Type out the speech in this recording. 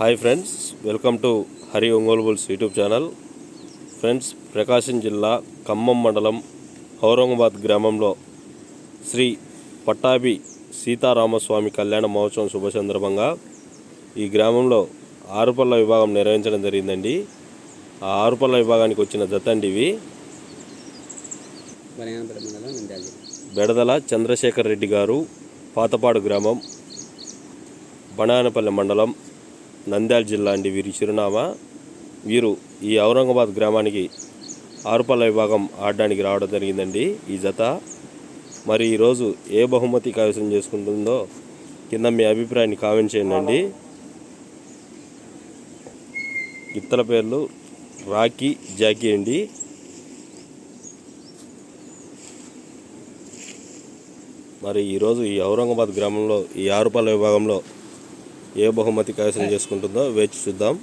Hi friends welcome to Hari Ongole bulls YouTube channel. Friends Prakasam జిల్లా ఖమ్మం మండలం ఔరంగాబాద్ గ్రామంలో శ్రీ పట్టాభి సీతారామస్వామి కళ్యాణ మహోత్సవం శుభ సందర్భంగా ఈ గ్రామంలో ఆరుపల్ల విభాగం నిర్వహించడం జరిగిందండి. ఆ ఆరుపల్ల విభాగానికి వచ్చిన జత అండి ఇవి. బెడదల చంద్రశేఖర్ రెడ్డి గారు పాతపాడు గ్రామం బనానపల్లి మండలం నంద్యాల జిల్లా అండి వీరి చిరునామా. వీరు ఈ ఔరంగాబాద్ గ్రామానికి ఆరుపల్ల విభాగం ఆడడానికి రావడం జరిగిందండి ఈ జత. మరి ఈరోజు ఏ బహుమతి కైవసం చేసుకుంటుందో కింద మీ అభిప్రాయాన్ని కామెంట్ చేయండి ఇత్తల పేర్లు రాకీ జాకీ అండి. మరి ఈరోజు ఈ ఔరంగాబాద్ గ్రామంలో ఈ ఆరుపల్ల విభాగంలో ఏ బహుమతి కైవసం చేసుకుంటుందో వేచి చూద్దాం.